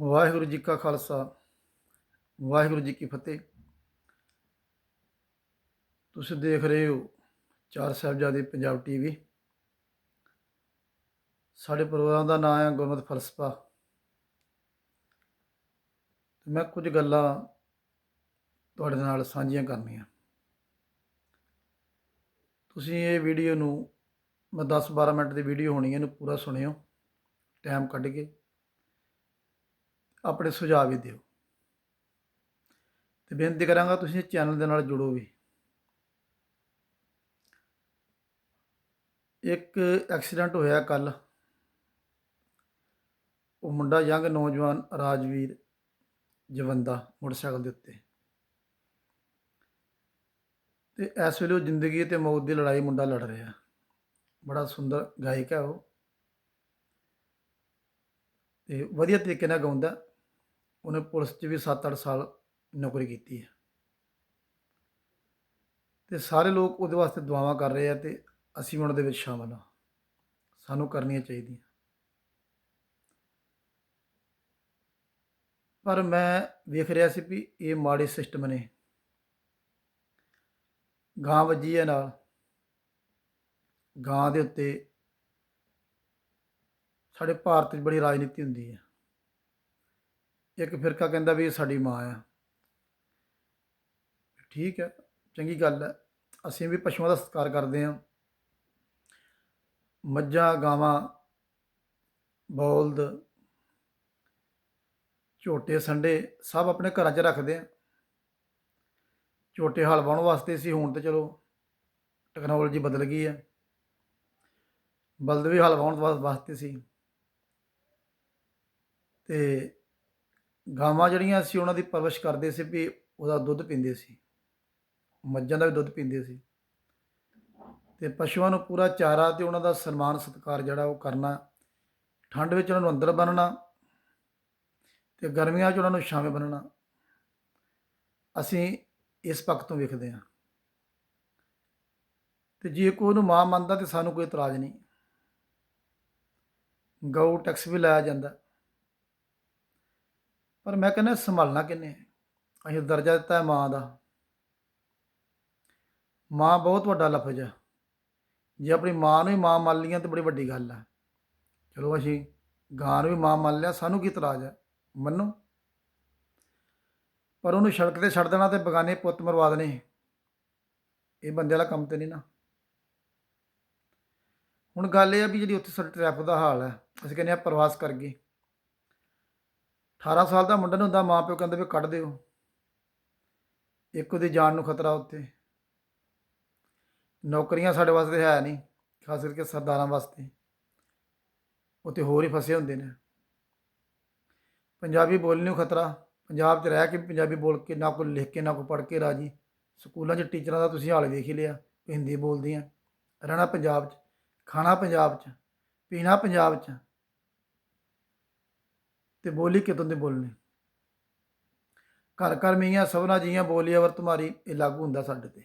ਵਾਹਿਗੁਰੂ ਜੀ ਕਾ ਖਾਲਸਾ, ਵਾਹਿਗੁਰੂ ਜੀ ਕੀ ਫਤਿਹ। ਤੁਸੀਂ ਦੇਖ ਰਹੇ ਹੋ ਚਾਰ ਸਾਹਿਬਜ਼ਾਦੇ ਪੰਜਾਬ ਟੀਵੀ ਸਾਡੇ ਪ੍ਰੋਗਰਾਮ ਦਾ ਨਾਮ ਹੈ ਗੁਰਮਤਿ ਫਲਸਫਾ। ਤੇ ਮੈਂ ਕੁਝ ਗੱਲਾਂ ਤੁਹਾਡੇ ਨਾਲ ਸਾਂਝੀਆਂ ਕਰਨੀਆਂ। ਤੁਸੀਂ ਇਹ ਵੀਡੀਓ ਨੂੰ, ਮੈਂ 10-12 ਮਿੰਟ ਦੀ ਵੀਡੀਓ ਹੋਣੀ ਹੈ, ਇਹਨੂੰ ਪੂਰਾ ਸੁਣਿਓ, ਟਾਈਮ ਕੱਢ ਕੇ। ਆਪਣੇ ਸੁਝਾਅ ਵੀ ਦਿਓ। ਤੇ ਬੇਨਤੀ ਕਰਾਂਗਾ ਤੁਸੀਂ ਚੈਨਲ ਦੇ ਨਾਲ ਜੁੜੋ ਵੀ। ਇੱਕ ਐਕਸੀਡੈਂਟ ਹੋਇਆ ਕੱਲ। ਉਹ ਮੁੰਡਾ ਯੰਗ ਨੌਜਵਾਨ ਰਾਜਵੀਰ ਜਵੰਦਾ ਮੋਟਰਸਾਈਕਲ ਦੇ ਉੱਤੇ। ਤੇ ਇਸ ਵੇਲੇ ਉਹ ਜ਼ਿੰਦਗੀ ਤੇ ਮੌਤ ਦੀ ਲੜਾਈ ਮੁੰਡਾ ਲੜ ਰਿਹਾ। ਬੜਾ ਸੁੰਦਰ ਗਾਇਕ ਹੈ ਉਹ। ਤੇ ਵਧੀਆ ਤਰੀਕੇ ਨਾਲ ਗਾਉਂਦਾ। ਉਹਨੇ ਪੁਲਿਸ 'ਚ ਵੀ 7-8 ਸਾਲ ਨੌਕਰੀ ਕੀਤੀ ਹੈ। ਤੇ ਸਾਰੇ ਲੋਕ ਉਹਦੇ ਵਾਸਤੇ ਦੁਆਵਾਂ ਕਰ ਰਹੇ ਆ ਤੇ ਅਸੀਂ ਉਹਨਾਂ ਦੇ ਵਿੱਚ ਸ਼ਾਮਲ ਹਾਂ। ਸਾਨੂੰ ਕਰਨੀਆਂ ਚਾਹੀਦੀਆਂ। ਪਰ ਮੈਂ ਵੇਖ ਰਿਹਾ ਸੀ ਵੀ ਇਹ ਮਾੜੇ ਸਿਸਟਮ ਨੇ। ਗਾਂ ਵੱਜੀ ਹੈ ਨਾਲ। ਗਾਂ ਦੇ ਉੱਤੇ ਸਾਡੇ ਭਾਰਤ 'ਚ ਬੜੀ ਰਾਜਨੀਤੀ ਹੁੰਦੀ ਹੈ। ਇੱਕ ਫਿਰਕਾ ਕਹਿੰਦਾ ਵੀ ਇਹ ਸਾਡੀ ਮਾਂ ਆ। ਠੀਕ ਹੈ, ਚੰਗੀ ਗੱਲ ਹੈ। ਅਸੀਂ ਵੀ ਪਸ਼ੂਆਂ ਦਾ ਸਤਿਕਾਰ ਕਰਦੇ ਹਾਂ। ਮੱਝਾਂ, ਗਾਵਾਂ, ਬੌਲਦ, ਝੋਟੇ, ਸੰਡੇ ਸਭ ਆਪਣੇ ਘਰਾਂ 'ਚ ਰੱਖਦੇ ਆ ਝੋਟੇ ਹਲ ਵਾਉਣ ਵਾਸਤੇ ਸੀ, ਹੁਣ ਤੇ ਚਲੋ ਟੈਕਨੋਲੋਜੀ ਬਦਲ ਗਈ ਹੈ। ਬਲਦ ਵੀ ਹਲ ਵਾਉਣ ਵਾ- ਵਾਸਤੇ ਸੀ। ਤੇ ਗਾਵਾਂ ਜਿਹੜੀਆਂ ਸੀ ਉਹਨਾਂ ਦੀ ਪਰਵਰਿਸ਼ ਕਰਦੇ ਸੀ ਵੀ ਉਹਦਾ ਦੁੱਧ ਪੀਂਦੇ ਸੀ। ਮੱਝਾਂ ਦਾ ਵੀ ਦੁੱਧ ਪੀਂਦੇ ਸੀ। ਤੇ ਪਸ਼ੂਆਂ ਨੂੰ ਪੂਰਾ ਚਾਰਾ ਤੇ ਉਹਨਾਂ ਦਾ ਸਨਮਾਨ ਸਤਿਕਾਰ ਜਿਹੜਾ ਉਹ ਕਰਨਾ, ਠੰਡ ਵਿੱਚ ਉਹਨਾਂ ਨੂੰ ਅੰਦਰ ਬੰਨਣਾ ਤੇ ਗਰਮੀਆਂ 'ਚ ਉਹਨਾਂ ਨੂੰ ਛਾਵੇਂ ਬੰਨਣਾ, ਅਸੀਂ ਇਸ ਪੱਖ ਤੋਂ ਵੇਖਦੇ ਹਾਂ। ਤੇ ਜੇ ਕੋਈ ਉਹਨੂੰ ਮਾਂ ਮੰਨਦਾ ਤੇ ਸਾਨੂੰ ਕੋਈ ਇਤਰਾਜ਼ ਨਹੀਂ। ਗਊ ਟੈਕਸ ਵੀ ਲਾਇਆ ਜਾਂਦਾ। ਪਰ ਮੈਂ ਕਹਿੰਦਾ ਸੰਭਾਲਣਾ ਕਿੰਨੇ ਅਸੀਂ ਦਰਜਾ ਦਿੱਤਾ ਹੈ ਮਾਂ ਦਾ। ਮਾਂ ਬਹੁਤ ਵੱਡਾ ਲਫ਼ਜ਼ ਹੈ ਜੇ ਆਪਣੀ ਮਾਂ ਨੂੰ ਹੀ ਮਾਂ ਮੰਨ ਲਈਆਂ ਤੇ ਬੜੀ ਵੱਡੀ ਗੱਲ ਹੈ ਚਲੋ ਅਸੀਂ ਗਾਂ ਨੂੰ ਵੀ ਮਾਂ ਮੰਨ ਲਿਆ, ਸਾਨੂੰ ਕੀ ਇਤਰਾਜ਼ ਹੈ ਮੰਨੋ। ਪਰ ਉਹਨੂੰ ਸੜਕ ਤੇ ਛੱਡ ਦੇਣਾ ਤੇ ਬਗਾਨੇ ਪੁੱਤ ਮਰਵਾ ਦੇਣੇ। ਇਹ ਬੰਦੇ ਵਾਲਾ ਕੰਮ ਤੇ ਨਹੀਂ ਨਾ। ਹੁਣ ਗੱਲ ਇਹ ਆ ਵੀ ਜਿਹੜੀ ਉੱਥੇ ਸਾਡੇ ਟ੍ਰੈਫਿਕ ਦਾ ਹਾਲ ਹੈ ਅਸੀਂ ਕਹਿੰਦੇ ਆ ਪ੍ਰਵਾਸ ਕਰ ਗਏ। 18 ਸਾਲ ਦਾ ਮੁੰਡਾ ਨੂੰ ਹੁੰਦਾ, ਮਾਂ ਪਿਓ ਕਹਿੰਦੇ ਵੀ ਕੱਢ ਦਿਓ। ਇੱਕ ਉਹਦੀ ਜਾਨ ਨੂੰ ਖਤਰਾ ਉੱਤੇ। ਨੌਕਰੀਆਂ ਸਾਡੇ ਵਾਸਤੇ ਹੈ ਨਹੀਂ ਖਾਸ ਕਰਕੇ ਸਰਦਾਰਾਂ ਵਾਸਤੇ। ਉੱਥੇ ਹੋਰ ਹੀ ਫਸੇ ਹੁੰਦੇ ਨੇ। ਪੰਜਾਬੀ ਬੋਲਣ ਨੂੰ ਖਤਰਾ। ਪੰਜਾਬ 'ਚ ਰਹਿ ਕੇ ਪੰਜਾਬੀ ਬੋਲ ਕੇ ਨਾ ਕੋਈ ਲਿਖ ਕੇ, ਨਾ ਕੋਈ ਪੜ੍ਹ ਕੇ ਰਾਜੀ। ਸਕੂਲਾਂ 'ਚ ਟੀਚਰਾਂ ਦਾ ਤੁਸੀਂ ਹਾਲ ਵੇਖ ਹੀ ਲਿਆ ਵੀ ਹਿੰਦੀ ਬੋਲਦੀਆਂ। ਰਹਿਣਾ ਪੰਜਾਬ 'ਚ, ਖਾਣਾ ਪੰਜਾਬ 'ਚ, ਪੀਣਾ ਪੰਜਾਬ 'ਚ। ਤੇ ਬੋਲੀ ਕਿਤੋਂ ਦੀ ਬੋਲਣੀ? ਘਰ ਘਰ ਮੀਆਂ ਸਭਨਾ ਜੀਆਂ ਬੋਲੀਆਂ ਵਰ ਤੁਮਾਰੀ ਇਹ ਲਾਗੂ ਹੁੰਦਾ ਸਾਡੇ ਤੇ।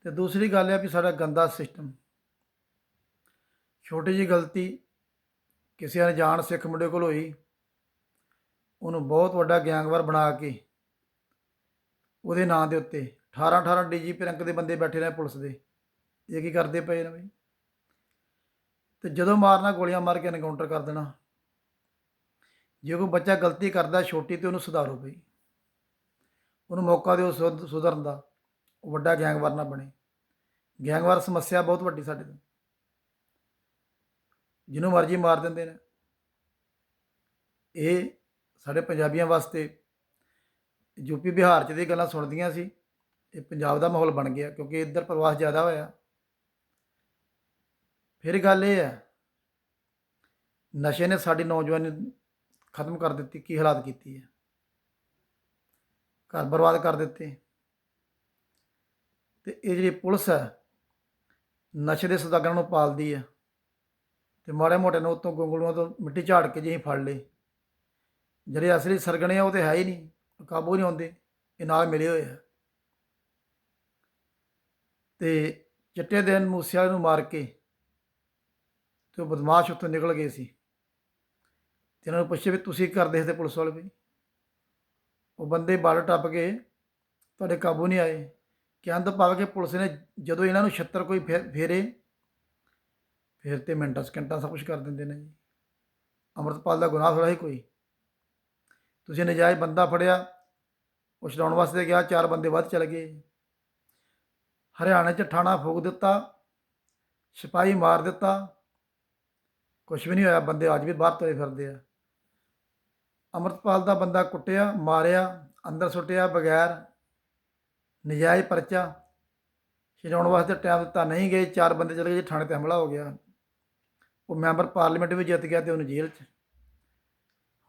ਤੇ ਦੂਸਰੀ ਗੱਲ ਹੈ ਵੀ ਸਾਡਾ ਗੰਦਾ ਸਿਸਟਮ ਛੋਟੀ ਜੀ ਗਲਤੀ ਕਿਸੇ ਅਣਜਾਣ ਸਿੱਖ ਮੁੰਡੇ ਕੋਲ ਹੋਈ, ਉਹਨੂੰ ਬਹੁਤ ਵੱਡਾ ਗੈਂਗਵਾਰ ਬਣਾ ਕੇ ਉਹਦੇ ਨਾਂ ਦੇ ਉੱਤੇ 18 18 ਡੀਜੀਪੀ ਰੈਂਕ ਦੇ ਬੰਦੇ ਬੈਠੇ ਨੇ ਪੁਲਿਸ ਦੇ। ਇਹ ਕੀ ਕਰਦੇ ਪਏ ਨੇ ਬਈ? ਤੇ ਜਦੋਂ ਮਾਰਨਾ ਗੋਲੀਆਂ ਮਾਰ ਕੇ ਐਨਕਾਊਂਟਰ ਕਰ ਦੇਣਾ। ਜੇ ਕੋਈ ਬੱਚਾ ਗਲਤੀ ਕਰਦਾ, ਛੋਟੀ ਤੇ ਉਹਨੂੰ ਸੁਧਾਰੋ ਬਈ। ਉਹਨੂੰ ਮੌਕਾ ਦਿਓ ਸੁਧ- ਸੁਧਰਨ ਦਾ। ਉਹ ਵੱਡਾ ਗੈਂਗਵਾਰ ਨਾ ਬਣੇ। ਗੈਂਗਵਾਰ ਸਮੱਸਿਆ ਬਹੁਤ ਵੱਡੀ ਸਾਡੇ ਤੋਂ। ਜਿਹਨੂੰ ਮਰਜ਼ੀ ਮਾਰ ਦਿੰਦੇ ਨੇ। ਇਹ ਸਾਡੇ ਪੰਜਾਬੀਆਂ ਵਾਸਤੇ ਯੂਪੀ ਬਿਹਾਰ ਚ ਦੀ ਗੱਲਾਂ ਸੁਣਦੀਆਂ ਸੀ। ਇਹ ਪੰਜਾਬ ਦਾ ਮਾਹੌਲ ਬਣ ਗਿਆ ਕਿਉਂਕਿ ਇੱਧਰ ਪ੍ਰਵਾਸ ਜ਼ਿਆਦਾ ਹੋਇਆ। ਫਿਰ ਗੱਲ ਇਹ ਹੈ, ਨਸ਼ੇ ਨੇ ਸਾਡੀ ਨੌਜਵਾਨੀ ਖਤਮ ਕਰ ਦਿੱਤੀ, ਕੀ ਹਾਲਾਤ ਕੀਤੀ ਹੈ? ਘਰ ਬਰਬਾਦ ਕਰ ਦਿੱਤੇ। ਤੇ ਇਹ ਜਿਹੜੀ ਪੁਲਿਸ ਹੈ, ਨਸ਼ੇ ਦੇ ਸੌਦਾਗਰਾਂ ਨੂੰ ਪਾਲਦੀ ਹੈ। ਤੇ ਮਾੜੇ ਮੋਟੇ ਨੂੰ ਉਤੋਂ ਗੁੰਗਲੂਆਂ ਤੋਂ ਮਿੱਟੀ ਝਾੜ ਕੇ ਜਿਹੀ ਫੜ ਲਏ ਜਿਹੜੇ ਅਸਲੀ ਸਰਗਣੇ ਆ, ਉਹ ਤੇ ਹੈ ਹੀ ਨਹੀਂ, ਕਾਬੂ ਨਹੀਂ ਆਉਂਦੇ, ਇਹ ਨਾਲ ਮਿਲੇ ਹੋਏ ਆ। ਤੇ ਚਿੱਟੇ ਦਿਨ ਮੂਸਿਆ ਨੂੰ ਮਾਰ ਕੇ ਤੇ ਉਹ ਬਦਮਾਸ਼ ਉੱਥੋਂ ਨਿਕਲ ਗਏ ਸੀ। ਤੇ ਇਹਨਾਂ ਨੂੰ ਪੁੱਛੇ ਵੀ ਤੁਸੀਂ ਕਰਦੇ ਸੀ ਤੇ ਪੁਲਿਸ ਵਾਲੇ ਵੀ? ਉਹ ਬੰਦੇ ਬਾਲ ਟੱਪ ਕੇ ਤੁਹਾਡੇ ਕਾਬੂ ਨਹੀਂ ਆਏ। ਕਹਿਣ ਤੋਂ ਭਾਵ ਕਿ ਪੁਲਿਸ ਨੇ ਜਦੋਂ ਇਹਨਾਂ ਨੂੰ ਛੱਤਰ ਕੋਈ ਫੇ- ਫੇਰੇ, ਫਿਰ ਤੇ ਮਿੰਟਾਂ, ਸਕਿੰਟਾਂ ਸਭ ਕੁਝ ਕਰ ਦਿੰਦੇ ਨੇ ਜੀ। ਅੰਮ੍ਰਿਤਪਾਲ ਦਾ ਗੁਨਾਹ ਥੋੜਾ ਹੀ ਕੋਈ। ਤੁਸੀਂ ਨਜਾਇਜ਼ ਬੰਦਾ ਫੜਿਆ, ਉਹ ਛਡਾਉਣ ਵਾਸਤੇ ਗਿਆ, ਚਾਰ ਬੰਦੇ ਵੱਧ ਚਲੇ ਗਏ। ਹਰਿਆਣੇ 'ਚ ਠਾਣਾ ਫੂਕ ਦਿੱਤਾ, ਸਿਪਾਹੀ ਮਾਰ ਦਿੱਤਾ। ਕੁਝ ਵੀ ਨਹੀਂ ਹੋਇਆ, ਬੰਦੇ ਅੱਜ ਵੀ ਬਾਹਰ ਤੁਰੇ ਫਿਰਦੇ ਆ। ਅੰਮ੍ਰਿਤਪਾਲ ਦਾ ਬੰਦਾ ਕੁੱਟਿਆ ਮਾਰਿਆ ਅੰਦਰ ਸੁੱਟਿਆ ਬਗੈਰ ਨਜਾਇਜ਼ ਪਰਚਾ। ਛਡਾਉਣ ਵਾਸਤੇ ਟਾਈਮ ਦਿੱਤਾ ਨਹੀਂ ਗਏ ਚਾਰ ਬੰਦੇ ਚਲੇ ਗਏ ਜੀ, ਥਾਣੇ ਤੇ ਹਮਲਾ ਹੋ ਗਿਆ। ਉਹ ਮੈਂਬਰ ਪਾਰਲੀਮੈਂਟ ਵੀ ਜਿੱਤ ਗਿਆ ਤੇ ਉਹਨੂੰ ਜੇਲ੍ਹ 'ਚ।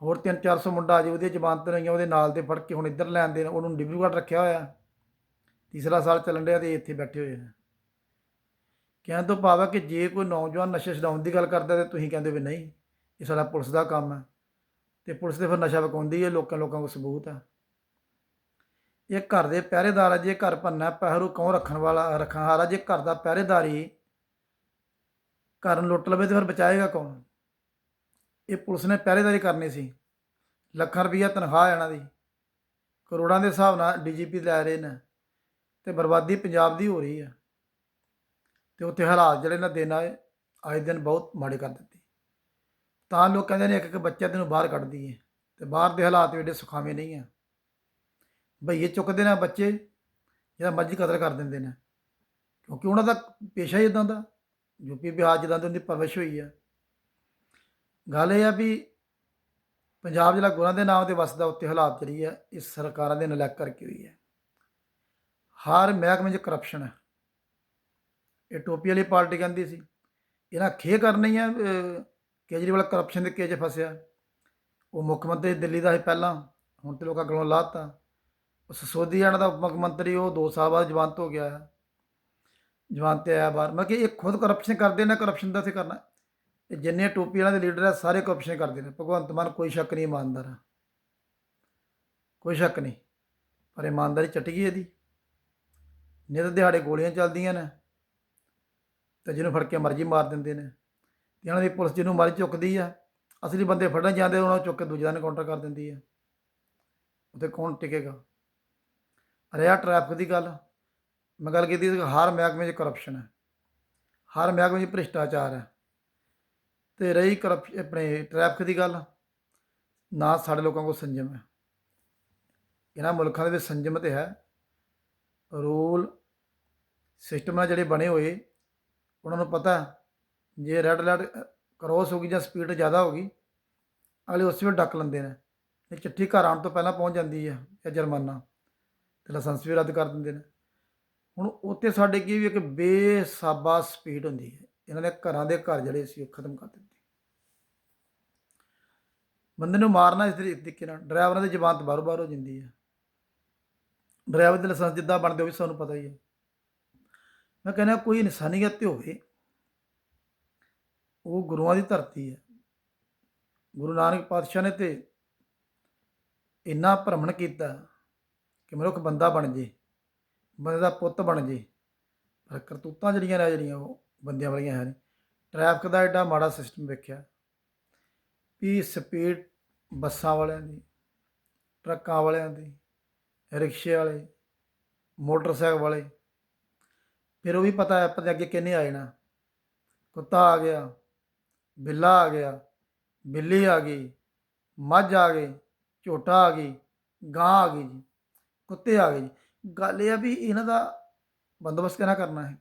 ਹੋਰ 3-400 ਮੁੰਡਾ ਅਜੇ ਉਹਦੀ ਜ਼ਮਾਨਤ ਰਹੀਆਂ ਉਹਦੇ ਨਾਲ ਦੇ ਫੜ ਕੇ ਹੁਣ ਇੱਧਰ ਲੈਣ ਦੇ ਉਹਨੂੰ ਡਿਬਰੂਗੜ੍ਹ ਰੱਖਿਆ ਹੋਇਆ। ਤੀਸਰਾ ਸਾਲ ਚੱਲਣ ਡਿਆ ਤੇ ਇੱਥੇ ਬੈਠੇ ਹੋਏ ਨੇ ਕਹਿਣ ਤੋਂ ਭਾਵ ਹੈ ਕਿ ਜੇ ਕੋਈ ਨੌਜਵਾਨ ਨਸ਼ੇ ਛਡਾਉਣ ਦੀ ਗੱਲ ਕਰਦਾ ਤੇ ਤੁਸੀਂ ਕਹਿੰਦੇ ਵੀ ਨਹੀਂ ਇਹ ਸਾਡਾ ਪੁਲਿਸ ਦਾ ਕੰਮ ਹੈ ਤੇ ਪੁਲਿਸ ਦੇ ਫਿਰ ਨਸ਼ਾ ਵਿਕਾਉਂਦੀ ਹੈ ਲੋਕਾਂ ਲੋਕਾਂ ਕੋਲ ਸਬੂਤ ਹੈ ਇਹ ਘਰ ਦੇ ਪਹਿਰੇਦਾਰ ਆ, ਜੇ ਘਰ ਭੰਨਾ ਪਹਿਰੂ ਕੌਣ ਰੱਖਣ ਵਾਲਾ, ਰੱਖਣ ਹਾਰਾ? ਜੇ ਘਰ ਦਾ ਪਹਿਰੇਦਾਰੀ ਘਰ ਨੂੰ ਲੁੱਟ ਲਵੇ ਤੇ ਫਿਰ ਬਚਾਏਗਾ ਕੌਣ? ਇਹ ਪੁਲਿਸ ਨੇ ਪਹਿਰੇਦਾਰੀ ਕਰਨੀ ਸੀ। ਲੱਖਾਂ ਰੁਪਈਆ ਤਨਖਾਹ ਇਹਨਾਂ ਦੀ। ਕਰੋੜਾਂ ਦੇ ਹਿਸਾਬ ਨਾਲ ਡੀਜੀਪੀ ਲੈ ਰਹੇ ਨੇ ਤੇ ਬਰਬਾਦੀ ਪੰਜਾਬ ਦੀ ਹੋ ਰਹੀ ਹੈ ਤੇ ਉੱਥੇ ਹਾਲਾਤ ਜਿਹੜੇ ਨਾ ਦਿਨ ਆਏ ਅੱਜ ਦਿਨ ਬਹੁਤ ਮਾੜੇ ਕਰ ਦਿੱਤੇ। ਤਾਂ ਲੋਕ ਕਹਿੰਦੇ ਨੇ ਇੱਕ ਇੱਕ ਬੱਚਾ ਤੈਨੂੰ ਬਾਹਰ ਕੱਢ ਦਈਏ ਤੇ ਬਾਹਰ ਦੇ ਹਾਲਾਤ ਵੀ ਐਡੇ ਸੁਖਾਵੇਂ ਨਹੀਂ ਆ। ਭਈਏ ਚੁੱਕਦੇ ਨੇ ਬੱਚੇ, ਜਿਹੜਾ ਮਰਜ਼ੀ ਕਤਲ ਕਰ ਦਿੰਦੇ ਨੇ, ਕਿਉਂਕਿ ਉਹਨਾਂ ਦਾ ਪੇਸ਼ਾ ਹੀ ਇਦਾਂ ਦਾ ਯੂਪੀ ਬਿਹਾਰ ਜਿੱਦਾਂ ਦੀ ਉਹਦੀ ਪਰਵਿਸ਼ ਹੋਈ ਆ। ਗੱਲ ਇਹ ਆ ਵੀ ਪੰਜਾਬ ਜਿਹੜਾ ਗੁਰਾਂ ਦੇ ਨਾਮ ਤੇ ਵਸਦਾ ਉੱਤੇ ਹਾਲਾਤ ਜਿਹੜੀ ਆ ਇਸ ਸਰਕਾਰਾਂ ਦੇ ਨਲੈਕ ਕਰਕੇ ਹੋਈ ਹੈ ਹਰ ਮਹਿਕਮੇ 'ਚ ਕਰਪਸ਼ਨ ਹੈ ਇਹ ਟੋਪੀ ਵਾਲੀ ਪਾਰਟੀ ਕਹਿੰਦੀ ਸੀ, ਇਹਨਾਂ ਖੇ ਕਰਨੀ ਆ ਕੇਜਰੀਵਾਲ ਕਰਪਸ਼ਨ ਦੇ ਕੇਸ 'ਚ ਫਸਿਆ। ਉਹ ਮੁੱਖ ਮੰਤਰੀ ਦਿੱਲੀ ਦਾ ਸੀ ਪਹਿਲਾਂ, ਹੁਣ ਤੇ ਲੋਕਾਂ ਕੋਲੋਂ ਲਾਤਾ। ਉਹ ਸਸੋਦੀਆਣਾ ਦਾ ਉਪ ਮੁੱਖ ਮੰਤਰੀ, ਉਹ 2 ਸਾਲ ਬਾਅਦ ਜਵਾਨਤ ਹੋ ਗਿਆ। ਹੈ ਜਵਾਨਤ ਤੇ ਆਇਆ ਬਾਹਰ। ਮੈਂ ਕਿ ਇਹ ਖੁਦ ਕਰਪਸ਼ਨ ਕਰਦੇ ਨੇ ਕਰਪਸ਼ਨ ਦਾ ਤੇ ਕਰਨਾ ਇਹ ਜਿੰਨੇ ਟੋਪੀ ਵਾਲਿਆਂ ਦੇ ਲੀਡਰ ਆ, ਸਾਰੇ ਕਰਪਸ਼ਨ ਕਰਦੇ ਨੇ। ਭਗਵੰਤ ਮਾਨ ਕੋਈ ਸ਼ੱਕ ਨਹੀਂ, ਇਮਾਨਦਾਰ ਆ। ਕੋਈ ਸ਼ੱਕ ਨਹੀਂ। ਪਰ ਇਮਾਨਦਾਰੀ ਚੱਟ ਗਈ ਇਹਦੀ। ਨਿਤ ਦਿਹਾੜੇ ਗੋਲੀਆਂ ਚੱਲਦੀਆਂ ਨੇ। ਤੇ ਜਿਹਨੂੰ ਫੜ ਕੇ ਮਰਜ਼ੀ ਮਾਰ ਦਿੰਦੇ ਨੇ। ਤੇ ਇਹਨਾਂ ਦੀ ਪੁਲਿਸ ਜਿਹਨੂੰ ਮਾਰੀ ਚੁੱਕਦੀ ਆ, ਅਸਲੀ ਬੰਦੇ ਫੜਨ ਜਾਂਦੇ ਉਹਨਾਂ ਨੂੰ ਚੁੱਕ ਕੇ ਦੂਜਿਆਂ ਨੂੰ ਕਾਊਂਟਰ ਕਰ ਦਿੰਦੀ ਆ। ਉੱਥੇ ਕੌਣ ਟਿਕੇਗਾ? ਰਿਹਾ ਟ੍ਰੈਫਿਕ ਦੀ ਗੱਲ। ਮੈਂ ਗੱਲ ਕੀਤੀ ਸੀ, ਹਰ ਮਹਿਕਮੇ 'ਚ ਕਰਪਸ਼ਨ ਹੈ ਹਰ ਮਹਿਕਮੇ 'ਚ ਭ੍ਰਿਸ਼ਟਾਚਾਰ ਹੈ ਤੇ ਰਹੀ ਕਰਪ ਆਪਣੇ ਟ੍ਰੈਫਿਕ ਦੀ ਗੱਲ, ਨਾ ਸਾਡੇ ਲੋਕਾਂ ਕੋਲ ਸੰਜਮ ਹੈ ਇਹਨਾਂ ਮੁਲਕਾਂ ਦੇ ਵਿੱਚ ਸੰਜਮ ਤੇ ਹੈ। ਰੂਲ ਸਿਸਟਮ ਨਾਲ ਜਿਹੜੇ ਬਣੇ ਹੋਏ, ਉਹਨਾਂ ਨੂੰ ਪਤਾ ਜੇ ਰੈੱਡ ਲਾਈਟ ਕ੍ਰੋਸ ਹੋ ਗਈ ਜਾਂ ਸਪੀਡ ਜ਼ਿਆਦਾ ਹੋ ਗਈ, ਅਗਲੇ ਉਸੇ ਵੇਲੇ ਡੱਕ ਲੈਂਦੇ ਨੇ। ਇਹ ਚਿੱਠੀ ਘਰ ਆਉਣ ਤੋਂ ਪਹਿਲਾਂ ਪਹੁੰਚ ਜਾਂਦੀ ਹੈ ਜਾਂ ਜੁਰਮਾਨਾ। ਤੇ ਲਾਇਸੈਂਸ ਵੀ ਰੱਦ ਕਰ ਦਿੰਦੇ ਨੇ। ਹੁਣ ਉੱਥੇ ਸਾਡੇ ਕੀ ਵੀ ਇੱਕ ਬੇਸਾਬਾ ਸਪੀਡ ਹੁੰਦੀ ਹੈ। ਇਹਨਾਂ ਨੇ ਘਰਾਂ ਦੇ ਘਰ ਜਿਹੜੇ ਸੀ, ਉਹ ਖਤਮ ਕਰ ਦਿੱਤੇ। ਬੰਦੇ ਨੂੰ ਮਾਰਨਾ ਇਸ ਤਰੀਕੇ ਨਾਲ, ਡਰਾਈਵਰਾਂ ਦੀ ਜ਼ਬਾਨ ਬਾਹਰੋਂ ਬਾਹਰ ਹੋ ਜਾਂਦੀ ਹੈ ਡਰਾਈਵਰ ਦੇ ਲਾਇਸੈਂਸ ਜਿੱਦਾਂ ਬਣਦੇ ਉਹ ਵੀ ਸਾਨੂੰ ਪਤਾ ਹੀ ਹੈ ਮੈਂ ਕਹਿੰਦਾ ਕੋਈ ਇਨਸਾਨੀਅਤ ਤੇ ਹੋਵੇ ਉਹ ਗੁਰੂਆਂ ਦੀ ਧਰਤੀ ਹੈ। ਗੁਰੂ ਨਾਨਕ ਪਾਤਸ਼ਾਹ ਨੇ ਤੇ ਇੰਨਾ ਭ੍ਰਮਣ ਕੀਤਾ ਕਿ ਮਨੁੱਖ ਬੰਦਾ ਬਣ ਜੇ, ਬੰਦੇ ਦਾ ਪੁੱਤ ਬਣ ਜੇ, ਪਰ ਕਰਤੂਤਾਂ ਜਿਹੜੀਆਂ ਨੇ ਜਿਹੜੀਆਂ ਉਹ ਬੰਦਿਆਂ ਵਾਲੀਆਂ ਹੈ ਨਹੀਂ। ਟ੍ਰੈਫਿਕ ਦਾ ਐਡਾ ਮਾੜਾ ਸਿਸਟਮ ਵੇਖਿਆ ਵੀ ਸਪੀਡ ਬੱਸਾਂ ਵਾਲਿਆਂ ਦੀ, ਟਰੱਕਾਂ ਵਾਲਿਆਂ ਦੀ, ਰਿਕਸ਼ੇ ਵਾਲੇ, ਮੋਟਰਸਾਈਕਲ ਵਾਲੇ, ਫਿਰ ਉਹ ਵੀ ਪਤਾ ਹੈ, ਪਤਾ ਅੱਗੇ ਕਿੰਨੇ ਆ ਜਾਣਾ ਕੁੱਤਾ ਆ ਗਿਆ ਬਿੱਲਾ ਆ ਗਿਆ, ਬਿੱਲੀ ਆ ਗਈ, ਮੱਝ ਆ ਗਈ, ਝੋਟਾ ਆ ਗਈ, ਗਾਂ ਆ ਗਈ ਜੀ, ਕੁੱਤੇ ਆ ਗਏ ਜੀ। ਗੱਲ ਇਹ ਆ ਵੀ ਇਹਨਾਂ ਦਾ ਬੰਦੋਬਸਤ ਕਿਹਨਾਂ ਕਰਨਾ ਹੈ?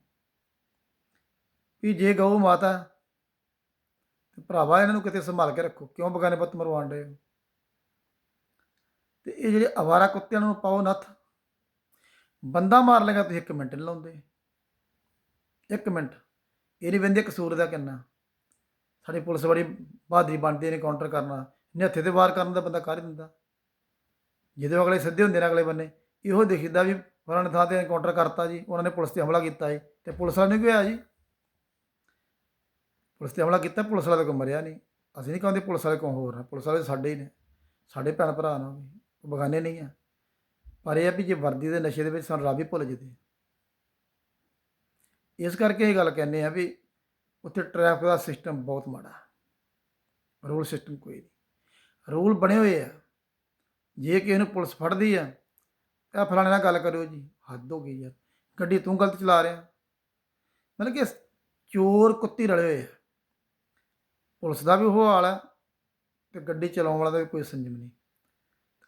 ਵੀ ਜੇ ਗਊ ਮਾਤਾ ਤੇ ਭਰਾਵਾ ਇਹਨਾਂ ਨੂੰ ਕਿਤੇ ਸੰਭਾਲ ਕੇ ਰੱਖੋ, ਕਿਉਂ ਬਗਾਨੇ ਪੁੱਤ ਮਰਵਾਉਣ ਦੇ ਤੇ ਇਹ ਜਿਹੜੇ ਅਵਾਰਾ ਕੁੱਤਿਆਂ ਨੂੰ ਪਾਓ ਨੱਥ, ਬੰਦਾ ਮਾਰ ਲੇਗਾ ਤੁਸੀਂ ਇੱਕ ਮਿੰਟ ਨਹੀਂ ਲਾਉਂਦੇ। ਇੱਕ ਮਿੰਟ, ਇਹ ਨਹੀਂ ਵੰਦੇ ਕਸੂਰ ਦਾ ਕਿੰਨਾ। ਸਾਡੀ ਪੁਲਿਸ ਬੜੀ ਬਹਾਦਰੀ ਬਣਦੀ ਨੇ ਕਾਊਂਟਰ ਕਰਨਾ। ਨਿਹੱਥੇ ਤੇ ਵਾਰ ਕਰਨ ਦਾ ਬੰਦਾ ਕਰ ਹੀ ਦਿੰਦਾ। ਜਦੋਂ ਅਗਲੇ ਸਿੱਧੇ ਹੁੰਦੇ ਨੇ ਅਗਲੇ ਬੰਨੇ। ਇਹੋ ਦਿਖਦਾ ਵੀ ਫਲਾਣੇ ਥਾਂ ਤੇ ਐਨਕਾਊਂਟਰ ਕਰਤਾ ਜੀ, ਉਹਨਾਂ ਨੇ ਪੁਲਿਸ ਤੇ ਹਮਲਾ ਕੀਤਾ ਜੀ। ਤੇ ਪੁਲਿਸ ਵਾਲੇ ਨੇ ਕੀ ਹੋਇਆ ਜੀ? ਪੁਲਿਸ ਤੇ ਹਮਲਾ ਕੀਤਾ, ਪੁਲਿਸ ਵਾਲਾ ਤਾਂ ਕੋਈ ਮਰਿਆ ਨਹੀਂ। ਅਸੀਂ ਨਹੀਂ ਕਹਿੰਦੇ ਪੁਲਿਸ ਵਾਲੇ ਕੌਣ ਹੋਰ ਨੇ ਪੁਲਿਸ ਵਾਲੇ ਸਾਡੇ ਹੀ ਨੇ। ਸਾਡੇ ਭੈਣ ਭਰਾ ਨੇ ਵੀ ਬਗਾਨੇ ਨਹੀਂ ਆ। ਪਰ ਇਹ ਆ ਵੀ ਜੇ ਵਰਦੀ ਦੇ ਨਸ਼ੇ ਦੇ ਵਿੱਚ ਸਾਨੂੰ ਰੱਬ ਹੀ ਭੁੱਲ ਜਦੇ ਇਸ ਕਰਕੇ ਇਹ ਗੱਲ ਕਹਿੰਦੇ ਆ ਵੀ ਉੱਥੇ ਟ੍ਰੈਫਿਕ ਦਾ ਸਿਸਟਮ ਬਹੁਤ ਮਾੜਾ। ਰੂਲ ਸਿਸਟਮ ਕੋਈ ਨਹੀਂ। ਰੂਲ ਬਣੇ ਹੋਏ ਆ। ਜੇ ਕਿਸੇ ਨੂੰ ਪੁਲਿਸ ਫੜਦੀ ਆ, ਤਾਂ ਫਲਾਣੇ ਨਾਲ ਗੱਲ ਕਰਿਓ ਜੀ। ਹੱਦ ਹੋ ਗਈ ਯਾਰ। ਗੱਡੀ ਤੂੰ ਗਲਤ ਚਲਾ ਰਿਹਾ। ਮਤਲਬ ਕਿ ਚੋਰ ਕੁੱਤੀ ਰਲੇ ਹੋਏ ਆ। ਪੁਲਿਸ ਦਾ ਵੀ ਉਹ ਹਾਲ ਹੈ ਤੇ ਗੱਡੀ ਚਲਾਉਣ ਵਾਲਾ ਦਾ ਵੀ ਕੋਈ ਸੰਜਮ ਨਹੀਂ।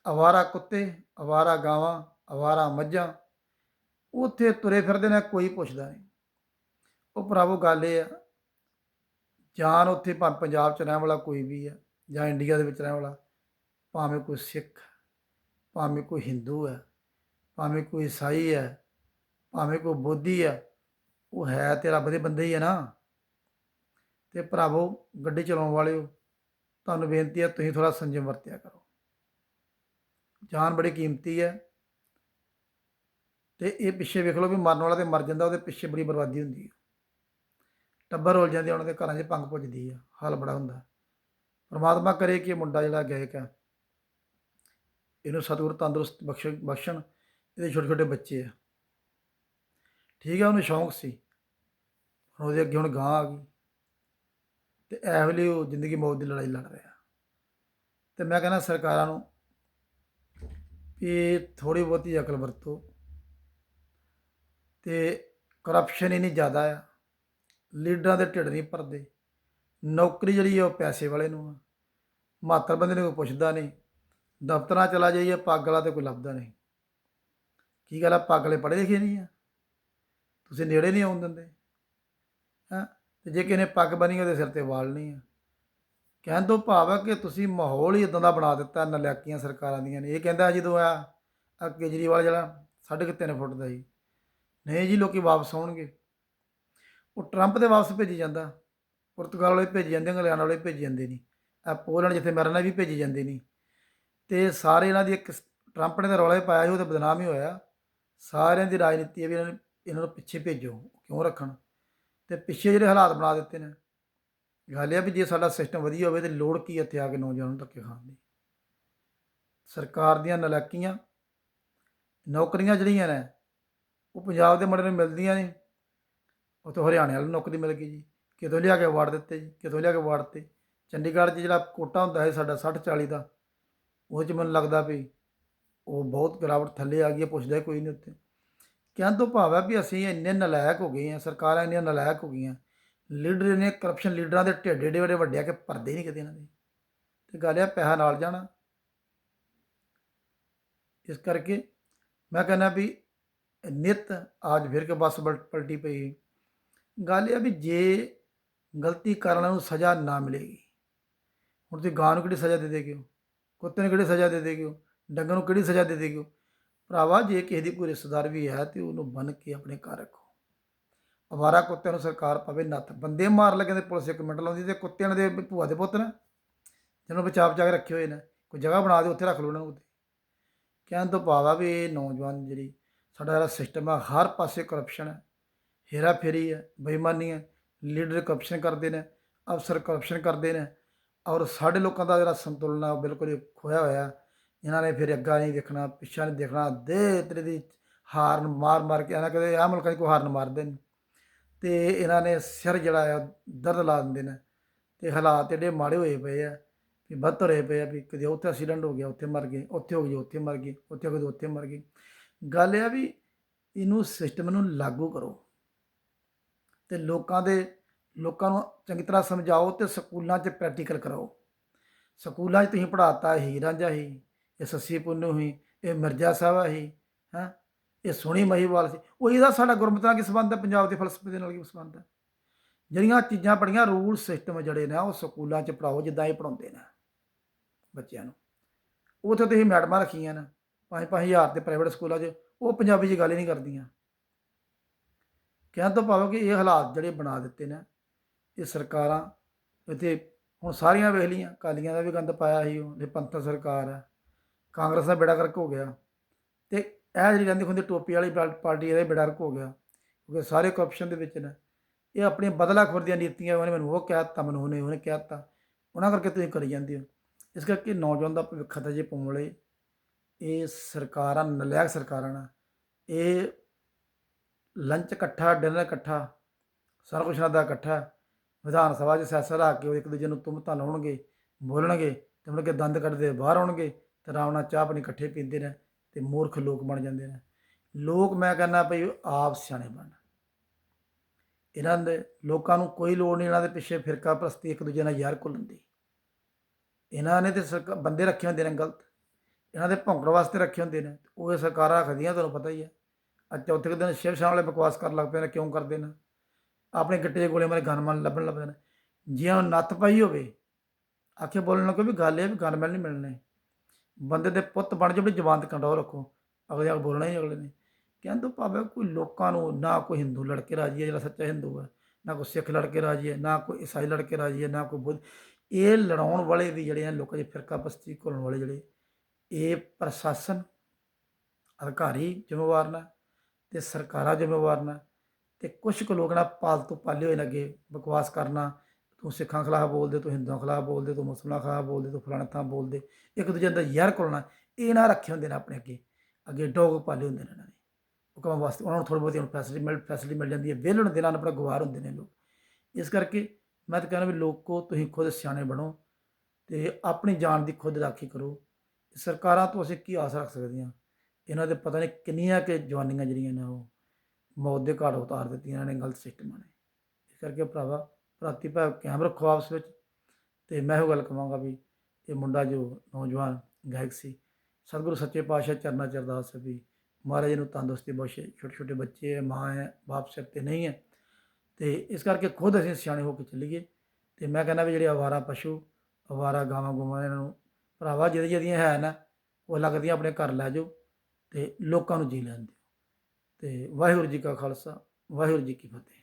ਅਵਾਰਾ ਕੁੱਤੇ, ਅਵਾਰਾ ਗਾਵਾਂ, ਅਵਾਰਾ ਮੱਝਾਂ, ਉੱਥੇ ਤੁਰੇ ਫਿਰਦੇ ਨੇ, ਕੋਈ ਪੁੱਛਦਾ ਨਹੀਂ। ਉਹ ਭਰਾਵੋ ਗੱਲ ਇਹ ਆ ਜਾਨ ਉੱਥੇ ਭਾਵੇਂ ਪੰਜਾਬ ਚ ਰਹਿਣ ਵਾਲਾ ਕੋਈ ਵੀ ਹੈ ਜਾਂ ਇੰਡੀਆ ਦੇ ਵਿੱਚ ਰਹਿਣ ਵਾਲਾ, ਭਾਵੇਂ ਕੋਈ ਸਿੱਖ ਭਾਵੇਂ ਕੋਈ ਹਿੰਦੂ ਹੈ, ਭਾਵੇਂ ਕੋਈ ਈਸਾਈ ਹੈ, ਭਾਵੇਂ ਕੋਈ ਬੋਧੀ ਹੈ, ਉਹ ਹੈ ਤੇ ਰੱਬ ਦੇ ਬੰਦੇ ਹੀ ਹੈ ਨਾ। ਤੇ ਭਰਾਵੋ, ਗੱਡੀ ਚਲਾਉਣ ਵਾਲਿਓ, ਤੁਹਾਨੂੰ ਬੇਨਤੀ ਹੈ ਤੁਸੀਂ ਥੋੜਾ ਸੰਜਮ ਵਰਤਿਆ ਕਰੋ। ਜਾਨ ਬੜੀ ਕੀਮਤੀ ਹੈ। ਤੇ ਇਹ ਪਿੱਛੇ ਵੇਖ ਲਓ ਵੀ ਮਰਨ ਵਾਲਾ ਤੇ ਮਰ ਜਾਂਦਾ, ਉਹਦੇ ਪਿੱਛੇ ਬੜੀ ਬਰਬਾਦੀ ਹੁੰਦੀ ਹੈ। ਟੱਬਰ ਰੋਲ ਜਾਂਦੇ ਉਹਨਾਂ ਦੇ ਘਰਾਂ 'ਚ ਭੰਗ ਪੁੱਜਦੀ ਆ, ਹਾਲ ਬੜਾ ਹੁੰਦਾ। ਪਰਮਾਤਮਾ ਕਰੇ ਕਿ ਮੁੰਡਾ ਜਿਹੜਾ ਗਾਇਕ ਆ, ਇਹਨੂੰ ਸਤਿਗੁਰ ਤੰਦਰੁਸਤ ਬਖਸ਼, ਬਖਸ਼ਣ, ਇਹਦੇ ਛੋਟੇ ਛੋਟੇ ਬੱਚੇ ਆ। ਠੀਕ ਹੈ ਉਹਨੂੰ ਸ਼ੌਂਕ ਸੀ। ਹੁਣ ਉਹਦੇ ਅੱਗੇ ਹੁਣ ਗਾਂ ਆ ਗਈ। ਤੇ ਇਹ ਵੇਲੇ ਉਹ ਜ਼ਿੰਦਗੀ ਮੌਤ ਦੀ ਲੜਾਈ ਲੜ ਰਿਹਾ। ਤੇ ਮੈਂ ਕਹਿੰਦਾ ਸਰਕਾਰਾਂ ਨੂੰ ਵੀ ਥੋੜੀ ਬਹੁਤੀ ਅਕਲ ਵਰਤੋ। ਤੇ ਕਰਪਸ਼ਨ ਇੰਨੀ ਜ਼ਿਆਦਾ ਆ। ਲੀਡਰਾਂ ਦੇ ਢਿੱਡ ਨਹੀਂ ਭਰਦੇ। ਨੌਕਰੀ ਜਿਹੜੀ ਆ ਉਹ ਪੈਸੇ ਵਾਲੇ ਨੂੰ ਆ। ਮਾਤਰ ਬੰਦੇ ਨੂੰ ਕੋਈ ਪੁੱਛਦਾ ਨਹੀਂ। ਦਫ਼ਤਰਾਂ ਚਲਾ ਜਾਈਏ, ਪੱਗ ਵਾਲਾ ਤੇ ਕੋਈ ਲੱਭਦਾ ਨਹੀਂ। ਕੀ ਗੱਲ ਆ, ਪੱਗ ਵਾਲੇ ਪੜ੍ਹੇ ਲਿਖੇ ਨਹੀਂ ਆ? ਤੁਸੀਂ ਨੇੜੇ ਨਹੀਂ ਆਉਣ ਦਿੰਦੇ। ਹਾਂ? ਤੇ ਜੇ ਕਿਸੇ ਨੇ ਪੱਗ ਬੰਨੀ ਉਹਦੇ ਸਿਰ ਤੇ ਵਾਲ ਨਹੀਂ ਆ। ਕਹਿਣ ਤੋਂ ਭਾਵ ਹੈ ਕਿ ਤੁਸੀਂ ਮਾਹੌਲ ਹੀ ਇਦਾਂ ਦਾ ਬਣਾ ਦਿੱਤਾ, ਨਲਾਇਕੀਆਂ ਸਰਕਾਰਾਂ ਦੀਆਂ ਨੇ। ਇਹ ਕਹਿੰਦਾ ਜਦੋਂ ਆ ਕੇਜਰੀਵਾਲ ਜਿਹੜਾ, ਸਾਢੇ ਕੁ ਤਿੰਨ ਫੁੱਟ ਦਾ ਜੀ ਨਹੀਂ ਜੀ, ਲੋਕੀ ਵਾਪਸ ਆਉਣਗੇ। ਉਹ ਟਰੰਪ ਦੇ ਵਾਪਸ ਭੇਜੀ ਜਾਂਦਾ। ਪੁਰਤਗਾਲ ਵਾਲੇ ਭੇਜੀ ਜਾਂਦੇ, ਇੰਗਲੈਂਡ ਵਾਲੇ ਭੇਜੀ ਜਾਂਦੇ ਨਹੀਂ। ਆ ਪੋਲੈਂਡ ਜਿੱਥੇ ਮਰਨਾ ਵੀ ਭੇਜੀ ਜਾਂਦੇ ਨਹੀਂ। ਤੇ ਸਾਰੇ ਇਹਨਾਂ ਦੀ ਇੱਕ ਟਰੰਪ ਨੇ ਤਾਂ ਰੌਲਾ ਹੀ ਪਾਇਆ ਸੀ, ਉਹ ਤਾਂ ਬਦਨਾਮ ਹੀ ਹੋਇਆ। ਸਾਰਿਆਂ ਦੀ ਰਾਜਨੀਤੀ ਹੈ ਵੀ ਇਹਨਾਂ ਨੇ ਇਹਨਾਂ ਨੂੰ ਪਿੱਛੇ ਭੇਜੋ, ਕਿਉਂ ਰੱਖਣ? ਤੇ ਪਿੱਛੇ ਜਿਹੜੇ ਹਾਲਾਤ ਬਣਾ ਦਿੱਤੇ ਨੇ। ਗੱਲ ਇਹ ਵੀ ਜੇ ਸਾਡਾ ਸਿਸਟਮ ਵਧੀਆ ਹੋਵੇ ਤੇ ਲੋੜ ਕੀ ਇੱਥੇ ਆ ਕੇ ਨੌਜਵਾਨਾਂ ਨੂੰ ਧੱਕੇ ਖਾਣ ਦੀ? ਸਰਕਾਰ ਦੀਆਂ ਨਲਾਇਕੀਆਂ ਨੌਕਰੀਆਂ ਜਿਹੜੀਆਂ ਨੇ, ਉਹ ਪੰਜਾਬ ਦੇ ਮੁੰਡੇ ਨੂੰ ਮਿਲਦੀਆਂ ਨੇ ਉੱਥੋਂ ਹਰਿਆਣੇ ਵਾਲੇ ਨੂੰ ਨੌਕਰੀ ਮਿਲ ਗਈ ਜੀ। ਕਿਤੋਂ ਲਿਆ ਕੇ ਵਾਰਡ ਦਿੱਤੇ ਜੀ, ਕਿਤੋਂ ਲਿਆ ਕੇ ਵਾਰਡ ਤੇ ਚੰਡੀਗੜ੍ਹ 'ਚ ਜਿਹੜਾ ਕੋਟਾ ਹੁੰਦਾ ਹੈ ਸਾਡਾ 60 40 ਦਾ ਉਹ 'ਚ ਮੈਨੂੰ ਲੱਗਦਾ ਵੀ ਉਹ ਬਹੁਤ ਗਿਰਾਵਟ ਥੱਲੇ ਆ ਗਈ ਹੈ, ਪੁੱਛਦਾ ਕੋਈ ਨਹੀਂ ਉੱਥੇ। ਕਹਿਣ ਤੋਂ ਭਾਵ ਹੈ ਵੀ ਅਸੀਂ ਇੰਨੇ ਨਲਾਇਕ ਹੋ ਗਏ ਹਾਂ, ਸਰਕਾਰਾਂ ਇੰਨੀਆਂ ਨਲਾਇਕ ਹੋ ਗਈਆਂ, ਲੀਡਰ ਨੇ ਕਰਪਸ਼ਨ ਲੀਡਰਾਂ ਦੇ ਢੇਡੇ ਏਡੇ ਵੱਡੇ ਵੱਡੇ ਕਿ ਪਰਦੇ ਨਹੀਂ ਕਿਤੇ ਇਹਨਾਂ ਦੇ। ਤੇ ਗੱਲ ਆ ਪੈਸਾ ਨਾਲ ਜਾਣਾ। ਇਸ ਕਰਕੇ ਮੈਂ ਕਹਿੰਦਾ ਵੀ ਨਿਤ ਆਜ ਫਿਰ ਕੇ ਬੱਸ ਪਲ- ਪਲਟੀ ਪਈ। ਗੱਲ ਇਹ ਆ ਵੀ ਜੇ ਗਲਤੀ ਕਰਨ ਵਾਲਿਆਂ ਨੂੰ ਸਜ਼ਾ ਨਾ ਮਿਲੇਗੀ, ਹੁਣ ਤੁਸੀਂ ਗਾਂ ਨੂੰ ਕਿਹੜੀ ਸਜ਼ਾ ਦੇ ਦੇਗੇ ਹੋ? ਕੁੱਤੇ ਨੂੰ ਕਿਹੜੀ ਸਜ਼ਾ ਦੇ ਦੇਗੇ ਹੋ? ਡੰਗਰ ਨੂੰ ਕਿਹੜੀ ਸਜ਼ਾ ਦੇ ਦੇਗੇ ਹੋ? ਭਰਾਵਾ, ਜੇ ਕਿਸੇ ਦੀ ਕੋਈ ਰਿਸ਼ਤੇਦਾਰ ਵੀ ਹੈ ਤੇ ਉਹਨੂੰ ਬੰਨ ਕੇ ਆਪਣੇ ਘਰ ਰੱਖੋ। ਅਵਾਰਾ ਕੁੱਤਿਆਂ ਨੂੰ ਸਰਕਾਰ ਪਵੇ ਨੱਥ। ਬੰਦੇ ਮਾਰ ਲਗੇ ਤੇ ਪੁਲਿਸ ਇੱਕ ਮਿੰਟ ਲਾਉਂਦੀ ਤੇ ਕੁੱਤਿਆਂ ਦੇ ਭੂਆ ਦੇ ਪੁੱਤ ਨੇ, ਜਿਹਨੂੰ ਬਚਾ ਬਚਾ ਕੇ ਰੱਖੇ ਹੋਏ ਨੇ, ਕੋਈ ਜਗ੍ਹਾ ਬਣਾ ਦੇ ਉੱਥੇ ਰੱਖ ਲਓ ਉਹਨਾਂ ਨੂੰ ਉੱਤੇ ਕਹਿਣ ਤੋਂ ਭਾਵਾ ਵੀ ਇਹ ਨੌਜਵਾਨ ਜਿਹੜੀ ਸਾਡਾ ਜਿਹੜਾ ਸਿਸਟਮ ਆ, ਹਰ ਪਾਸੇ ਕਰਪਸ਼ਨ ਹੈ। ਹੇਰਾ ਫੇਰੀ ਹੈ, ਬੇਈਮਾਨੀ ਹੈ, ਲੀਡਰ ਕਰਪਸ਼ਨ ਕਰਦੇ ਨੇ, ਅਫਸਰ ਕਰਪਸ਼ਨ ਕਰਦੇ ਨੇ ਔਰ ਸਾਡੇ ਲੋਕਾਂ ਦਾ ਜਿਹੜਾ ਸੰਤੁਲਨ ਆ ਉਹ ਬਿਲਕੁਲ ਹੀ ਖੋਇਆ ਹੋਇਆ। ਇਹਨਾਂ ਨੇ ਫਿਰ ਅੱਗਾ ਨਹੀਂ ਦੇਖਣਾ, ਪਿੱਛਾ ਨਹੀਂ ਦੇਖਣਾ, ਦੇ ਤੇਰੇ ਦੀ ਹਾਰਨ ਮਾਰ ਮਾਰ ਕੇ ਇਹਨਾਂ ਕਦੇ ਆ ਮੁਲਕਾਂ 'ਚ ਕੋਈ ਹਾਰਨ ਮਾਰਦੇ ਨੇ। ਤੇ ਇਹਨਾਂ ਨੇ ਸਿਰ ਜਿਹੜਾ ਆ ਦਰਦ ਲਾ ਦਿੰਦੇ ਨੇ ਤੇ ਹਾਲਾਤ ਏਡੇ ਮਾੜੇ ਹੋਏ ਪਏ ਆ ਵੀ ਵੱਧ ਹੋਏ ਪਏ ਆ ਵੀ ਕਦੇ ਉੱਥੇ ਐਕਸੀਡੈਂਟ ਹੋ ਗਿਆ, ਉੱਥੇ ਮਰ ਗਏ, ਉੱਥੇ ਹੋ ਗਏ ਉੱਥੇ ਮਰ ਗਏ, ਉੱਥੇ ਹੋ ਗਈ, ਉੱਥੇ ਮਰ ਗਏ। ਗੱਲ ਇਹ ਆ ਵੀ ਇਹਨੂੰ ਸਿਸਟਮ ਨੂੰ ਲਾਗੂ ਕਰੋ। ਤੇ ਲੋਕਾਂ ਦੇ, ਲੋਕਾਂ ਨੂੰ ਚੰਗੀ ਤਰ੍ਹਾਂ ਸਮਝਾਓ ਤੇ ਸਕੂਲਾਂ 'ਚ ਪ੍ਰੈਕਟੀਕਲ ਕਰਾਓ। ਸਕੂਲਾਂ 'ਚ ਤੁਸੀਂ ਪੜਾਤਾ ਹੀ ਰਾਂਝਾ ਹੀ ਇਹ ਸੱਸੀ ਪੁੰਨੂ ਹੀ ਇਹ ਮਿਰਜ਼ਾ ਸਾਹਿਬ ਹੀ ਹੈ, ਇਹ ਸੋਹਣੀ ਮਹੀਵਾਲ ਸੀ। ਉਹ ਇਹਦਾ ਸਾਡਾ ਗੁਰਮਤਿ ਨਾਲ ਕੀ ਸੰਬੰਧ ਹੈ? ਪੰਜਾਬ ਦੇ ਫਲਸਫੇ ਦੇ ਨਾਲ ਕੀ ਸੰਬੰਧ ਹੈ? ਜਿਹੜੀਆਂ ਚੀਜ਼ਾਂ ਪੜੀਆਂ ਰੂਲ ਸਿਸਟਮ ਜਿਹੜੇ ਨੇ, ਉਹ ਸਕੂਲਾਂ 'ਚ ਪੜਾਓ ਜਿੱਦਾਂ ਇਹ ਪੜਾਉਂਦੇ ਨੇ ਬੱਚਿਆਂ ਨੂੰ। ਉੱਥੇ ਤੁਸੀਂ ਮੈਡਮਾਂ ਰੱਖੀਆਂ ਨੇ ਪੰਜ ਪੰਜ ਹਜ਼ਾਰ ਤੇ ਪ੍ਰਾਈਵੇਟ ਸਕੂਲਾਂ 'ਚ, ਉਹ ਪੰਜਾਬੀ 'ਚ ਗੱਲ ਹੀ ਨਹੀਂ ਕਰਦੀਆਂ। ਕਹਿਣ ਤੋਂ ਭਾਵੇਂ ਕਿ ਇਹ ਹਾਲਾਤ ਜਿਹੜੇ ਬਣਾ ਦਿੱਤੇ ਨੇ, ਇਹ ਸਰਕਾਰਾਂ ਇੱਥੇ ਹੁਣ ਸਾਰੀਆਂ ਵੇਖ ਲਈਆਂ ਕਾਲੀਆਂ ਦਾ ਵੀ ਗੰਦ ਪਾਇਆ ਸੀ ਉਹ ਇਹ ਪੰਥਕ ਸਰਕਾਰ ਹੈ, ਕਾਂਗਰਸ ਦਾ ਬੇੜਾ ਕਰਕ ਹੋ ਗਿਆ ਤੇ ਇਹ ਜਿਹੜੀ ਰਹਿੰਦੀ ਹੁੰਦੀ ਟੋਪੀ ਵਾਲੀ ਪਾਲ- ਪਾਰਟੀ ਇਹਦਾ ਵੀ ਬੇੜਾ ਕਰਕ ਹੋ ਗਿਆ, ਕਿਉਂਕਿ ਸਾਰੇ ਕਰਪਸ਼ਨ ਦੇ ਵਿੱਚ ਨੇ। ਇਹ ਆਪਣੀਆਂ ਬਦਲਾਖੋਰ ਦੀਆਂ ਨੀਤੀਆਂ, ਉਹਨੇ ਮੈਨੂੰ ਉਹ ਕਹਿ ਦਿੱਤਾ ਮੈਨੂੰ ਉਹਨੇ ਉਹਨੇ ਕਹਿ ਦਿੱਤਾ ਉਹਨਾਂ ਕਰਕੇ ਤੁਸੀਂ ਕਰੀ ਜਾਂਦੇ ਹੋ। ਇਸ ਕਰਕੇ ਨੌਜਵਾਨ ਦਾ ਭਵਿੱਖ ਤਾਂ ਜੇ ਪਾਉਣ ਵਾਲੇ ਇਹ ਸਰਕਾਰਾਂ, ਨਲਾਇਕ ਸਰਕਾਰਾਂ ਨਾ, ਇਹ ਲੰਚ ਇਕੱਠਾ, ਡਿਨਰ ਇਕੱਠਾ, ਸਾਰਾ ਕੁਛ ਇਹਨਾਂ ਦਾ ਇਕੱਠਾ, ਵਿਧਾਨ ਸਭਾ 'ਚ ਸੈਸਰ ਲਾ ਕੇ ਉਹ ਇੱਕ ਦੂਜੇ ਨੂੰ ਤੁਮਤਾਂ ਲਾਉਣਗੇ ਬੋਲਣਗੇ ਤੇ ਮੁੜ ਕੇ ਦੰਦ ਕੱਢਦੇ ਬਾਹਰ ਆਉਣਗੇ ਤੇ ਆਰਾਮ ਨਾਲ ਚਾਹ ਪਾਣੀ ਇਕੱਠੇ ਪੀਂਦੇ ਨੇ ਤੇ ਮੂਰਖ ਲੋਕ ਬਣ ਜਾਂਦੇ ਨੇ। ਲੋਕ ਮੈਂ ਕਹਿੰਦਾ ਭਈ ਆਪ ਸਿਆਣੇ ਬਣ। ਇਹਨਾਂ ਦੇ ਲੋਕਾਂ ਨੂੰ ਕੋਈ ਲੋੜ ਨਹੀਂ ਇਹਨਾਂ ਦੇ ਪਿੱਛੇ ਫਿਰਕਾ ਪ੍ਰਸਤੀ ਇੱਕ ਦੂਜੇ ਨਾਲ ਯਾਰ ਘੁਲਣ ਦੀ। ਇਹਨਾਂ ਨੇ ਤੇ ਸਰਕਾ- ਬੰਦੇ ਰੱਖੇ ਹੁੰਦੇ ਨੇ ਗਲਤ। ਇਹਨਾਂ ਦੇ ਭੌਂਕਣ ਵਾਸਤੇ ਰੱਖੇ ਹੁੰਦੇ ਨੇ। ਉਹ ਇਹ ਸਰਕਾਰਾਂ ਰੱਖਦੀਆਂ, ਤੁਹਾਨੂੰ ਪਤਾ ਹੀ ਹੈ। ਅੱਜ ਚੌਥੇ ਕੁ ਦਿਨ ਸ਼ਿਵ ਸ਼ਾਮ ਵਾਲੇ ਬਕਵਾਸ ਕਰਨ ਲੱਗ ਪਏ ਨੇ, ਕਿਉਂ ਕਰਦੇ ਨੇ? ਆਪਣੇ ਗੱਟੇ ਦੇ ਗੋਲੇ ਮਾਰੇ ਗਨਮਨ ਲੱਭਣ ਲੱਭਦੇ ਨੇ। ਜੇ ਉਹ ਨੱਥ ਪਾਈ ਹੋਵੇ, ਆਖੇ ਬੋਲਣ ਲੱਗੇ ਵੀ ਗੱਲ ਇਹ ਵੀ ਗਨਮੈਨ ਨਹੀਂ ਮਿਲਣੇ। ਬੰਦੇ ਦੇ ਪੁੱਤ ਬਣ ਜਾ ਆਪਣੀ ਜ਼ਬਾਨ ਤੇ ਕੰਟਰੋਲ ਰੱਖੋ। ਅਗਲੇ ਆ ਬੋਲਣਾ ਹੀ ਅਗਲੇ ਨੇ। ਕਹਿੰਦੇ ਭਾਵੇਂ ਕੋਈ ਲੋਕਾਂ ਨੂੰ, ਨਾ ਕੋਈ ਹਿੰਦੂ ਲੜਕੇ ਰਾਜੀ ਹੈ ਜਿਹੜਾ ਸੱਚਾ ਹਿੰਦੂ ਹੈ, ਨਾ ਕੋਈ ਸਿੱਖ ਲੜਕੇ ਰਾਜੀ ਹੈ, ਨਾ ਕੋਈ ਈਸਾਈ ਲੜਕੇ ਰਾਜੀ ਹੈ, ਨਾ ਕੋਈ ਬੁੱਧ। ਇਹ ਲੜਾਉਣ ਵਾਲੇ ਵੀ ਜਿਹੜੇ ਆ, ਲੋਕਾਂ ਦੀ ਫਿਰਕਾ ਬਸਤੀ ਘੁਲਣ ਵਾਲੇ ਜਿਹੜੇ, ਇਹ ਪ੍ਰਸ਼ਾਸਨ, ਅਧਿਕਾਰੀ ਜ਼ਿੰਮੇਵਾਰ ਨੇ। ਤੇ ਸਰਕਾਰਾਂ ਜ਼ਿੰਮੇਵਾਰ ਨੇ ਤੇ ਕੁਝ ਕੁ ਲੋਕ ਨਾ ਪਾਲਤੂ ਪਾਲੇ ਹੋਏ ਨੇ ਅੱਗੇ ਬਕਵਾਸ ਕਰਨਾ, ਤੂੰ ਸਿੱਖਾਂ ਖਿਲਾਫ ਬੋਲਦੇ, ਤੂੰ ਹਿੰਦੂਆਂ ਖਿਲਾਫ ਬੋਲਦੇ, ਤੂੰ ਮੁਸਲਮਾਨਾਂ ਖਿਲਾਫ ਬੋਲਦੇ, ਤੂੰ ਫਲਾਣਾ ਥਾਂ ਬੋਲਦੇ, ਇੱਕ ਦੂਜੇ ਦਾ ਯਾਰ ਕੋਲਣਾ ਇਹ ਨਾ ਰੱਖੇ ਹੁੰਦੇ ਨੇ ਆਪਣੇ ਅੱਗੇ ਅੱਗੇ ਡੋਗ ਪਾਲੇ ਹੁੰਦੇ ਨੇ ਇਹਨਾਂ ਨੇ ਹੁਕਮ ਵਾਸਤੇ ਉਹਨਾਂ ਨੂੰ ਥੋੜੀ ਬਹੁਤੀ ਹੁਣ ਫੈਸਿਲਿਟੀ ਮਿਲ ਫੈਸਿਲਿਟੀ ਮਿਲ ਜਾਂਦੀ ਹੈ, ਵਿਹਲਣ ਦੇ ਨਾਲ ਆਪਣਾ ਗਵਾਰ ਹੁੰਦੇ ਨੇ ਲੋਕ। ਇਸ ਕਰਕੇ ਮੈਂ ਤਾਂ ਕਹਿੰਦਾ ਵੀ ਲੋਕੋ ਤੁਸੀਂ ਖੁਦ ਸਿਆਣੇ ਬਣੋ ਤੇ ਆਪਣੀ ਜਾਨ ਦੀ ਖੁਦ ਰਾਖੀ ਕਰੋ। ਸਰਕਾਰਾਂ ਤੋਂ ਅਸੀਂ ਕੀ ਆਸ ਰੱਖ ਸਕਦੇ ਹਾਂ? ਇਹਨਾਂ ਦੇ ਪਤਾ ਨਹੀਂ ਕਿੰਨੀਆਂ ਕਿ ਜਵਾਨੀਆਂ ਜਿਹੜੀਆਂ ਨੇ ਉਹ ਮੌਤ ਦੇ ਘਾਟ ਉਤਾਰ ਦਿੱਤੀਆਂ, ਇਹਨਾਂ ਨੇ ਗਲਤ ਸਿਸਟਮਾਂ ਨੇ। ਇਸ ਕਰਕੇ ਭਰਾਵਾ ਭਰਾਤੀ ਭਾਵ ਕਾਇਮ ਰੱਖੋ ਆਪਸ ਵਿੱਚ ਤੇ ਮੈਂ ਉਹ ਗੱਲ ਕਹਾਂਗਾ ਵੀ ਇਹ ਮੁੰਡਾ ਜੋ ਨੌਜਵਾਨ ਗਾਇਕ ਸੀ, ਸਤਿਗੁਰੂ ਸੱਚੇ ਪਾਤਸ਼ਾਹ ਚਰਨਾ ਚਰਦਾਸ ਵੀ ਮਹਾਰਾਜ ਨੂੰ ਤੰਦਰੁਸਤੀ ਬਖਸ਼ੇ ਛੋਟੇ ਛੋਟੇ ਬੱਚੇ ਹੈ, ਮਾਂ ਹੈ, ਬਾਪ ਸਿਰ ਤੇ ਨਹੀਂ ਹੈ। ਤੇ ਇਸ ਕਰਕੇ ਖੁਦ ਅਸੀਂ ਸਿਆਣੇ ਹੋ ਕੇ ਚੱਲੀਏ ਤੇ ਮੈਂ ਕਹਿੰਦਾ ਵੀ ਜਿਹੜੇ ਆਵਾਰਾ ਪਸ਼ੂ ਆਵਾਰਾ ਗਾਵਾਂ ਗੂਵਾਂ ਇਹਨਾਂ ਨੂੰ, ਭਰਾਵਾ ਜਿਹਦੀ ਜਿਹਦੀਆਂ ਹੈ ਨਾ, ਉਹ ਲੱਗਦੀਆਂ ਆਪਣੇ ਘਰ ਲੈ ਜਾਓ। ਤੇ ਲੋਕਾਂ ਨੂੰ ਜੀ ਲੈਣ ਦਿਓ। ਤੇ ਵਾਹਿਗੁਰੂ ਜੀ ਕਾ ਖਾਲਸਾ, ਵਾਹਿਗੁਰੂ ਜੀ ਕੀ ਫਤਿਹ।